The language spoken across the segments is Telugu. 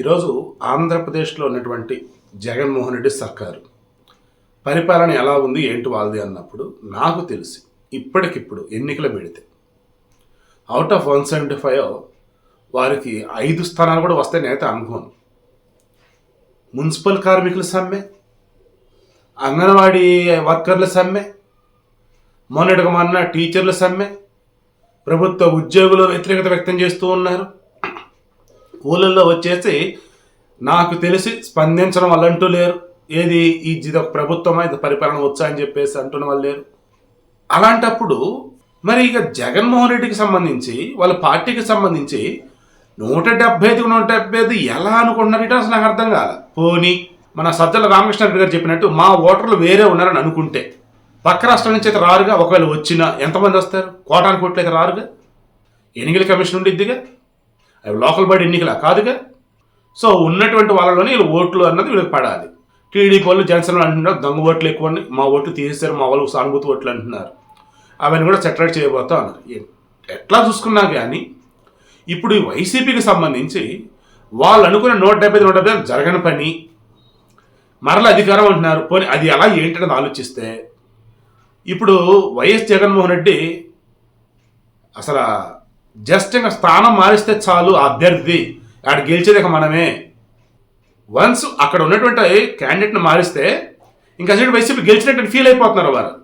ఈరోజు ఆంధ్రప్రదేశ్లో ఉన్నటువంటి జగన్మోహన్ రెడ్డి సర్కారు. పరిపాలన ఎలా ఉంది ఏంటి వాళ్ళది అన్నప్పుడు నాకు తెలిసి ఇప్పటికిప్పుడు ఎన్నికలు పెడితే out of one seventy five వారికి ఐదు స్థానాలు కూడా వస్తాయని అయితే అనుకోను. మున్సిపల్ కార్మికుల సమ్మె అంగన్వాడీ వర్కర్ల సమ్మె మొన్నటిగా మొన్న టీచర్ల సమ్మె ప్రభుత్వ ఉద్యోగులు వ్యతిరేకత వ్యక్తం చేస్తూ ఉన్నారు. ఊళ్ళల్లో వచ్చేసి నాకు తెలిసి స్పందించడం వాళ్ళంటూ లేరు. ఏది ఈ ఇది ఒక ప్రభుత్వం ఇది పరిపాలన వచ్చా అని చెప్పేసి అంటున్న వాళ్ళు లేరు. అలాంటప్పుడు మరి ఇక జగన్మోహన్ రెడ్డికి సంబంధించి వాళ్ళ పార్టీకి సంబంధించి నూట డెబ్బై ఐదుకు నూట డెబ్బై ఐదు ఎలా అనుకుంటున్నారు ఇటు అసలు నాకు అర్థం కాదు పోనీ మన సజ్జల రామకృష్ణారెడ్డి గారు చెప్పినట్టు మా ఓటర్లు వేరే ఉన్నారని అనుకుంటే పక్క రాష్ట్రం నుంచి అయితే రారుగా ఒకవేళ వచ్చినా ఎంతమంది వస్తారు? కోటాను కోట్లు అయితే రారుగా? ఎన్నికల కమిషన్ ఉండిద్దిగా? అవి లోకల్ బాడీ ఎన్నికలా? కాదుగా. సో ఉన్నటువంటి వాళ్ళలోనే వీళ్ళు ఓట్లు అన్నది వీళ్ళకి పడాలి. టీడీపీ వాళ్ళు జనసేన అంటున్నారు దొంగ ఓట్లు ఎక్కువ మా ఓట్లు తీసేశారు మా వాళ్ళు సానుభూతి ఓట్లు అంటున్నారు. అవన్నీ కూడా సెటరేట్ చేయబోతా అన్నారు ఎట్లా చూసుకున్నా కానీ ఇప్పుడు ఈ వైసీపీకి సంబంధించి వాళ్ళు అనుకున్న నూట డెబ్బై నూట డెబ్బై ఐదు జరగని పని మరల అధికారం అంటున్నారు. పోనీ అది ఎలా ఏంటనేది ఆలోచిస్తే ఇప్పుడు వైఎస్ జగన్మోహన్ రెడ్డి అసలు జస్ట్ ఇంకా స్థానం మారిస్తే చాలు ఆ అభ్యర్థి. ఆడ గెలిచేది ఇక మనమే. వన్స్ అక్కడ ఉన్నటువంటి క్యాండిడేట్ని మారిస్తే ఇంకా అసలు వైసీపీ గెలిచినట్టు ఫీల్ అయిపోతున్నారు వారు.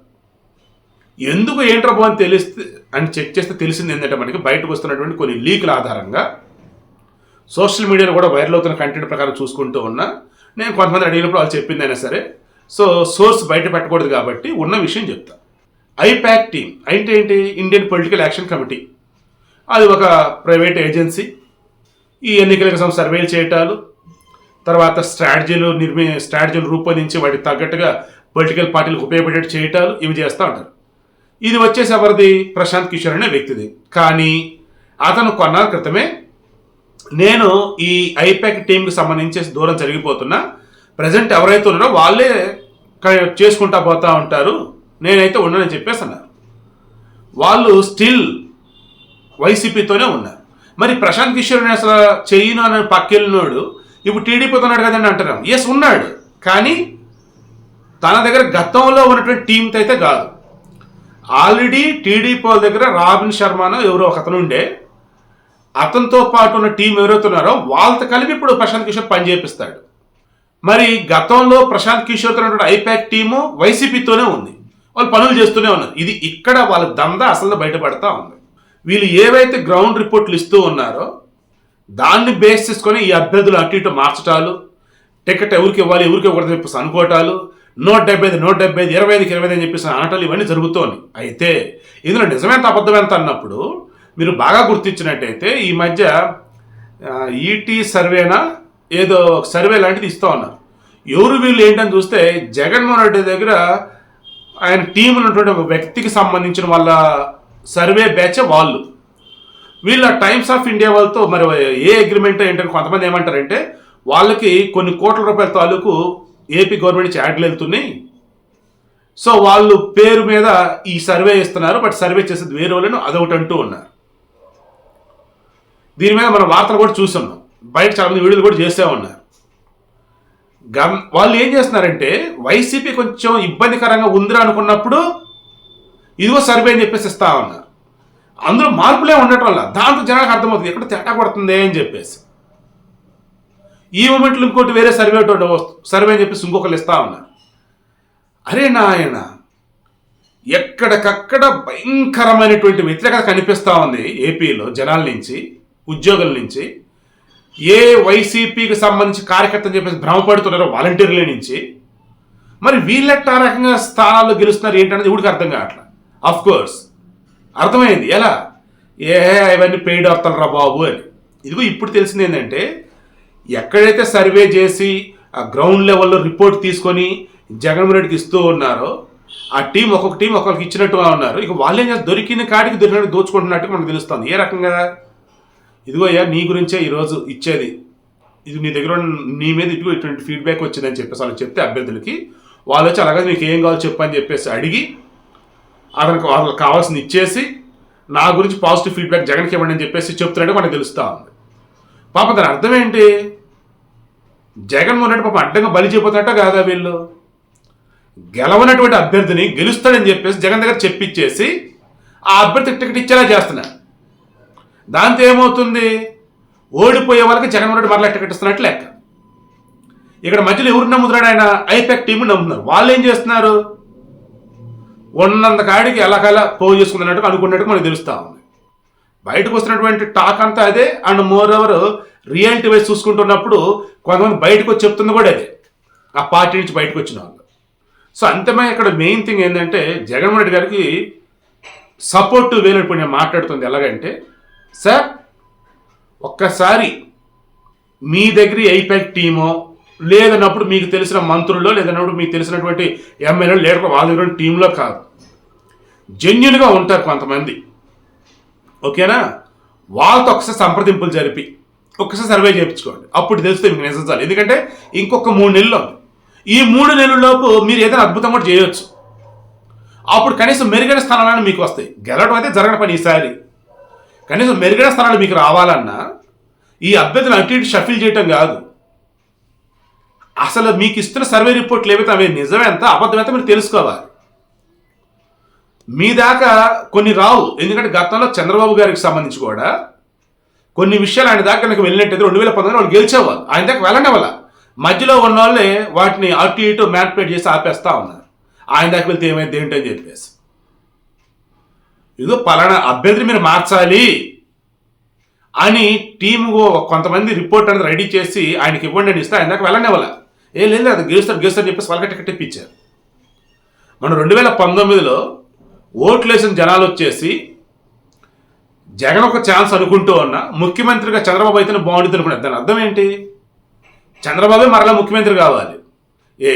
ఎందుకు ఏంట్రా బాగు అని తెలిస్తే అని చెక్ చేస్తే తెలిసింది ఏంటంటే మనకి బయటకు వస్తున్నటువంటి కొన్ని లీకుల ఆధారంగా సోషల్ మీడియాలో కూడా వైరల్ అవుతున్న కంటెంట్ ప్రకారం చూసుకుంటూ ఉన్నా నేను కొంతమంది అడిగినప్పుడు వాళ్ళు చెప్పింది అయినా సరే. సో సోర్స్ బయట పెట్టకూడదు కాబట్టి ఉన్న విషయం చెప్తా. ఐపాక్ టీమ్ అంటే ఏంటి? Indian political action committee. అది ఒక ప్రైవేట్ ఏజెన్సీ. ఈ ఎన్నికల కోసం సర్వేలు చేయటాలు తర్వాత స్ట్రాటజీలు నిర్మి స్ట్రాటజీలు రూపొందించి వాటికి తగ్గట్టుగా పొలిటికల్ పార్టీలకు ఉపయోగపడేట్టు చేయటాలు ఇవి చేస్తూ ఉంటారు. ఇది వచ్చేసి ఎవరిది? ప్రశాంత్ కిషోర్ అనే వ్యక్తిది. కానీ అతను కొన్నాళ్ళ క్రితమే నేను ఈ ఐపాక్ టీంకి సంబంధించి దూరం జరిగిపోతున్నా ప్రజెంట్ ఎవరైతే ఉన్నారో వాళ్ళే క- చేసుకుంటా పోతూ ఉంటారు. నేనైతే ఉండనని చెప్పేసి అన్నారు. వాళ్ళు స్టిల్ వైసీపీతోనే ఉన్నారు మరి ప్రశాంత్ కిషోర్ని అసలు చేయను అని పక్కెళ్ళినోడు ఇప్పుడు టీడీపీతో ఉన్నాడు కదండి అంటున్నాం. ఎస్ ఉన్నాడు. కానీ తన దగ్గర గతంలో ఉన్నటువంటి టీంతో అయితే కాదు. ఆల్రెడీ టీడీపీ వాళ్ళ దగ్గర రాబిన్ శర్మనో ఎవరో ఒకతనుండే ఉండే. అతనితో పాటు ఉన్న టీం ఎవరైతే ఉన్నారో వాళ్ళతో కలిపి ఇప్పుడు ప్రశాంత్ కిషోర్ పని చేపిస్తాడు. మరి గతంలో ప్రశాంత్ కిషోర్తో ఉన్నటువంటి ఐపాక్ టీము వైసీపీతోనే ఉంది. వాళ్ళు పనులు చేస్తూనే ఉన్నారు. ఇది ఇక్కడ వాళ్ళ దంద అసలు బయటపడతా ఉంది. వీళ్ళు ఏవైతే గ్రౌండ్ రిపోర్ట్లు ఇస్తూ ఉన్నారో దాన్ని బేస్ చేసుకొని ఈ అభ్యర్థులు అటు ఇటు మార్చటాలు టికెట్ ఎవరికి ఇవ్వాలి ఎవరికి ఇవ్వకూడదు చెప్పేసి అనుకోవటాలు నూట డెబ్బై ఐదు నూట డెబ్బై ఐదు ఇరవై ఐదుకి ఇరవై ఐదు అని చెప్పేసి అనటాలు ఇవన్నీ జరుగుతోంది. అయితే ఇందులో నిజమెంత అబద్ధమెంత అన్నప్పుడు మీరు బాగా గుర్తించినట్టయితే ఈ మధ్య ఈటీ సర్వేనా ఏదో సర్వే లాంటిది ఇస్తూ ఉన్నారు. ఎవరు వీళ్ళు ఏంటని చూస్తే జగన్మోహన్ రెడ్డి దగ్గర ఆయన టీం ఉన్నటువంటి ఒక వ్యక్తికి సంబంధించిన వాళ్ళ సర్వే బ్యాచ్ వాళ్ళు. వీళ్ళ టైమ్స్ ఆఫ్ ఇండియా వాళ్ళతో మరి ఏ అగ్రిమెంట్ ఏంటని కొంతమంది ఏమంటారంటే వాళ్ళకి కొన్ని కోట్ల రూపాయల తాలూకు ఏపీ గవర్నమెంట్ యాడ్లు వెళ్తున్నాయి. సో వాళ్ళు పేరు మీద ఈ సర్వే ఇస్తున్నారు బట్ సర్వే చేసేది వేరే వాళ్ళను అదొకటి అంటూ ఉన్నారు. దీని మీద మనం వార్తలు కూడా చూస్తున్నాం. బయట చాలా మంది వీడియోలు కూడా చేసే ఉన్నారు. గమ్ వాళ్ళు ఏం చేస్తున్నారంటే వైసీపీ కొంచెం ఇబ్బందికరంగా ఉందిరా అనుకున్నప్పుడు ఇదిగో సర్వే అని చెప్పేసి ఇస్తా ఉన్నారు. అందులో మార్పులే ఉండటం వల్ల దాంతో జనాలకు అర్థమవుతుంది ఎక్కడ తేడా కొడుతుంది అని చెప్పేసి. ఈ మూమెంట్లో ఇంకోటి వేరే సర్వే సర్వే అని చెప్పేసి ఇంకొకరు ఇస్తా ఉన్నారు. అరే నాయన ఎక్కడికక్కడ భయంకరమైనటువంటి వ్యతిరేకత కనిపిస్తూ ఉంది ఏపీలో జనాల నుంచి ఉద్యోగుల నుంచి. ఏ వైసీపీకి సంబంధించి కార్యకర్తలు చెప్పేసి భ్రమపడుతున్నారో వాలంటీర్ల నుంచి. మరి వీళ్ళెట్ట రకంగా స్థానాల్లో గెలుస్తున్నారు ఏంటనేది ఊడికి అర్థం కావట్లేదు. అఫ్ కోర్స్ అర్థమైంది. ఎలా? ఏ ఇవన్నీ పెయిడ్ వార్తలు రా బాబు అని. ఇదిగో ఇప్పుడు తెలిసింది ఏంటంటే ఎక్కడైతే సర్వే చేసి ఆ గ్రౌండ్ లెవెల్లో రిపోర్ట్ తీసుకొని జగన్మోహన్ రెడ్డికి ఇస్తూ ఉన్నారో ఆ టీం ఒక్కొక్క టీం ఒక్కొక్కరికి ఇచ్చినట్టుగా ఉన్నారు. ఇక వాళ్ళు ఏం చేస్తారు? దొరికిన కాడికి దొరికినట్టు దోచుకుంటున్నట్టు మనకు తెలుస్తుంది. ఏ రకంగా? ఇదిగో అయ్యా నీ గురించే ఈరోజు ఇచ్చేది. ఇది నీ దగ్గర నీ మీద ఇటు ఇటువంటి ఫీడ్బ్యాక్ వచ్చిందని చెప్పేసి వాళ్ళు చెప్తే అభ్యర్థులకి వాళ్ళు వచ్చి అలాగే నీకు ఏం కావాలో చెప్పని చెప్పేసి అడిగి అతనికి వాళ్ళకి కావాల్సింది ఇచ్చేసి నా గురించి పాజిటివ్ ఫీడ్బ్యాక్ జగన్కి ఇవ్వండి అని చెప్పేసి చెప్తున్నట్టు మనకు తెలుస్తూ ఉంది. పాప దాని అర్థం ఏంటి? జగన్మోహన్ రెడ్డి పాపం అడ్డంగా బలి చేయబోతున్నట్ట కాదా వీళ్ళు? గెలవనటువంటి అభ్యర్థిని గెలుస్తాడని చెప్పేసి జగన్ దగ్గర చెప్పిచ్చేసి ఆ అభ్యర్థికి టికెట్ ఇచ్చేలా చేస్తున్నారు. దాంతో ఏమవుతుంది? ఓడిపోయే వాళ్ళకి జగన్మోహన్ రెడ్డి మరలా టికెట్ ఇస్తున్నట్లు లెక్క. ఇక్కడ మధ్యలో ఎవరు నమ్ముతున్నాడు ఆయన? ఐపాక్ టీం నమ్ముతున్నారు. వాళ్ళు ఏం చేస్తున్నారు? ఉన్నంత కాడికి ఎలాగలా పోగు చేసుకుందన్నట్టుగా అనుకున్నట్టు మనకు తెలుస్తూ ఉంది. బయటకు వస్తున్నటువంటి టాక్ అంతా అదే and moreover reality wise చూసుకుంటున్నప్పుడు కొంతమంది బయటకు వచ్చి చెప్తుంది కూడా అదే. ఆ పార్టీ నుంచి బయటకు వచ్చిన వాళ్ళు. సో అంతమే ఇక్కడ మెయిన్ థింగ్ ఏంటంటే జగన్మోహన్ రెడ్డి గారికి సపోర్ట్ వేరే నేను మాట్లాడుతుంది. ఎలాగంటే సార్ ఒక్కసారి మీ దగ్గర ఐపాక్ టీమో లేదన్నప్పుడు మీకు తెలిసిన మంత్రుల్లో లేదన్నప్పుడు మీకు తెలిసినటువంటి ఎమ్మెల్యేలు లేకపోతే వాళ్ళ దగ్గర టీంలో కాదు. జెన్యున్గా ఉంటారు కొంతమంది. ఓకేనా? వాళ్ళతో ఒకసారి సంప్రదింపులు జరిపి ఒకసారి సర్వే చేయించుకోండి. అప్పుడు తెలిస్తే మీకు నిజాలు ఎందుకంటే ఇంకొక మూడు నెలలు ఈ మూడు నెలల్లోపు మీరు ఏదైనా అద్భుతం కూడా చేయొచ్చు. అప్పుడు కనీసం మెరుగైన స్థానాలను మీకు వస్తాయి. గెలవడం అయితే జరగని పని ఈసారి. కనీసం మెరుగైన స్థానాలు మీకు రావాలన్నా ఈ అభ్యర్థులు అటు ఇటు షఫిల్ చేయటం కాదు. అసలు మీకు ఇస్తున్న సర్వే రిపోర్ట్లు ఏవైతే అవి నిజమెంత అబద్ధమైతే మీరు తెలుసుకోవాలి. మీ దాకా కొన్ని రావు. ఎందుకంటే గతంలో చంద్రబాబు గారికి సంబంధించి కూడా కొన్ని విషయాలు ఆయన దాకా నాకు వెళ్ళినట్టయితే రెండు వేల పంతొమ్మిది వాళ్ళు గెలిచేవాళ్ళు. ఆయన దాకా వెళ్ళండి వల్ల మధ్యలో ఉన్న వాళ్ళే వాటిని అటు ఇటు మ్యాన్పేట్ చేసి ఆపేస్తా ఉన్నారు. ఆయన దాకా వెళ్తే ఏమైంది ఏంటని చెప్పేసి. ఏదో పలానా అభ్యర్థి మీరు మార్చాలి అని టీము కొంతమంది రిపోర్ట్ అనేది రెడీ చేసి ఆయనకి ఇవ్వండి అని ఇస్తే ఆయన దాకా వెళ్ళండి వల్ల ఏం లేదు అది గెలుస్తాడు గెలుస్తారు చెప్పేసి వాళ్ళకి టికెట్ ఇప్పించారు మనం రెండు వేల పంతొమ్మిదిలో ఓట్లు వేసిన జనాలు వచ్చేసి జగన్ ఒక ఛాన్స్ అనుకుంటూ ఉన్నా ముఖ్యమంత్రిగా చంద్రబాబు అయితేనే బాగుంటుంది అనుకున్నారు. దాని అర్థం ఏంటి? చంద్రబాబే మరలా ముఖ్యమంత్రి కావాలి. ఏ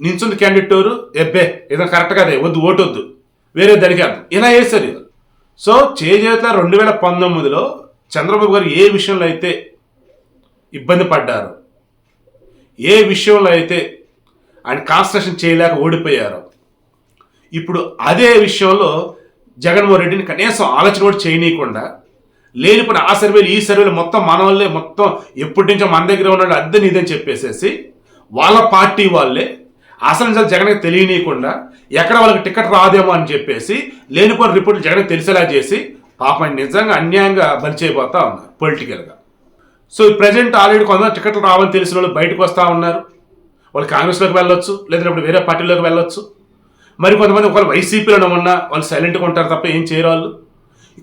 నించుంది క్యాండిడేట్ ఎవరు? ఎబ్బే ఏదైనా కరెక్ట్ కాదే వద్దు ఓటు వద్దు. వేరే దానికి అర్థం. ఇలా వేశారు సో చేజేత రెండు వేల పంతొమ్మిదిలో చంద్రబాబు గారు ఏ విషయంలో అయితే ఇబ్బంది పడ్డారు? ఏ విషయంలో అయితే ఆయన కాన్సన్ట్రేషన్ చేయలేక ఓడిపోయారో ఇప్పుడు అదే విషయంలో జగన్మోహన్ రెడ్డిని కనీసం ఆలోచన కూడా చేయనీయకుండా లేనిపోయిన ఆ సర్వేలు ఈ సర్వేలు మొత్తం మన వాళ్ళే మొత్తం ఎప్పటి నుంచో మన దగ్గర ఉన్నాడు అద్దె నీదని చెప్పేసేసి వాళ్ళ పార్టీ వాళ్ళే అసలు నిజాలు జగన్కి తెలియనీయకుండా ఎక్కడ వాళ్ళకి టికెట్ రాదేమో అని చెప్పేసి లేనిపోయిన రిపోర్ట్లు జగన్కి తెలిసేలా చేసి పాపం నిజంగా అన్యాయంగా బలి చేయబోతా ఉన్నారు పొలిటికల్గా. సో ప్రజెంట్ ఆల్రెడీ కొంతమంది టికెట్లు రావని తెలిసిన వాళ్ళు బయటకు వస్తూ ఉన్నారు. వాళ్ళు కాంగ్రెస్లోకి వెళ్ళొచ్చు లేదంటే వేరే పార్టీలోకి వెళ్ళొచ్చు. మరి కొంతమంది ఒకవేళ వైసీపీలో ఉన్నా వాళ్ళు సైలెంట్గా ఉంటారు తప్ప ఏం చేయరు వాళ్ళు.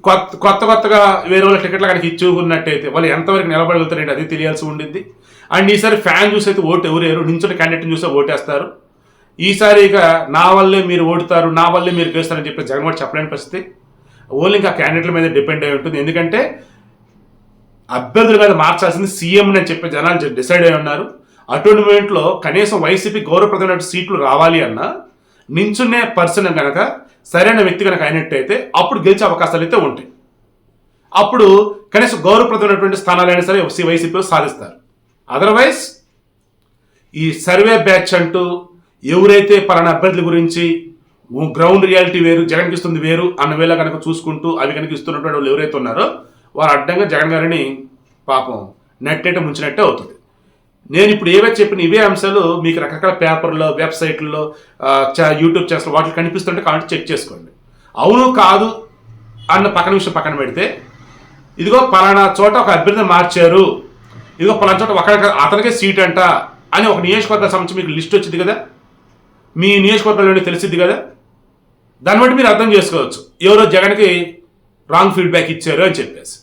కొత్త కొత్త కొత్తగా వేరే వాళ్ళ టికెట్లు కనుక ఇచ్చుకున్నట్టయితే వాళ్ళు ఎంతవరకు నిలబడగలుగుతారంటే అది తెలియాల్సి ఉండింది. అండ్ ఈసారి ఫ్యాన్ చూసి అయితే ఓటు ఎవరేరు నించున్న క్యాండిడేట్ని చూస్తే ఓటేస్తారు. ఈసారి ఇక నా వల్లే మీరు ఓడుతారు నా వల్లే మీరు గెలుస్తారని చెప్పి జగన్మోహన్ చెప్పలేని పరిస్థితి. ఓన్లీ ఇంకా క్యాండిడేట్ల మీద డిపెండ్ అయి ఉంటుంది. ఎందుకంటే అభ్యర్థుల మీద మార్చాల్సింది సీఎం అని చెప్పి జనాలు డిసైడ్ అయి ఉన్నారు. అటువంటి మూమెంట్లో కనీసం వైసీపీ గౌరవప్రదమైన సీట్లు రావాలి అన్నా నించునే పర్సన్ కనుక సరైన వ్యక్తి కనుక అయినట్టయితే అప్పుడు గెలిచే అవకాశాలు అయితే ఉంటాయి. అప్పుడు కనీసం గౌరవప్రదమైనటువంటి స్థానాలైనా సరే వైసీపీలో సాధిస్తారు. అదర్వైజ్ ఈ సర్వే బ్యాచ్ అంటూ ఎవరైతే పలానా అభ్యర్థుల గురించి గ్రౌండ్ రియాలిటీ వేరు జగన్కి ఇస్తుంది వేరు అన్న వేళ కనుక చూసుకుంటూ అవి కనుక ఇస్తున్నటువంటి వాళ్ళు ఎవరైతే ఉన్నారో వారు అడ్డంగా జగన్ గారిని పాపం నెట్టేట ముంచినట్టే అవుతుంది. నేను ఇప్పుడు ఏవైతే చెప్పిన ఇవే అంశాలు మీకు రకరకాల పేపర్లో వెబ్సైట్లో చా- యూట్యూబ్ ఛానల్ వాటిలో కనిపిస్తుంటే కాబట్టి చెక్ చేసుకోండి. అవును కాదు అన్న పక్కన విషయం పక్కన పెడితే ఇదిగో పలానా చోట ఒక అభ్యర్థిని మార్చారు. ఇదిగో పలానా చోట ఒక అతనికే సీట్ అంట అని ఒక నియోజకవర్గాల సంబంధించి మీకు లిస్ట్ వచ్చింది కదా? మీ నియోజకవర్గంలోనే తెలిసిద్ది కదా? దాన్ని బట్టి మీరు అర్థం చేసుకోవచ్చు. ఎవరో జగన్కి రాంగ్ ఫీడ్బ్యాక్ ఇచ్చారు అని చెప్పేసి.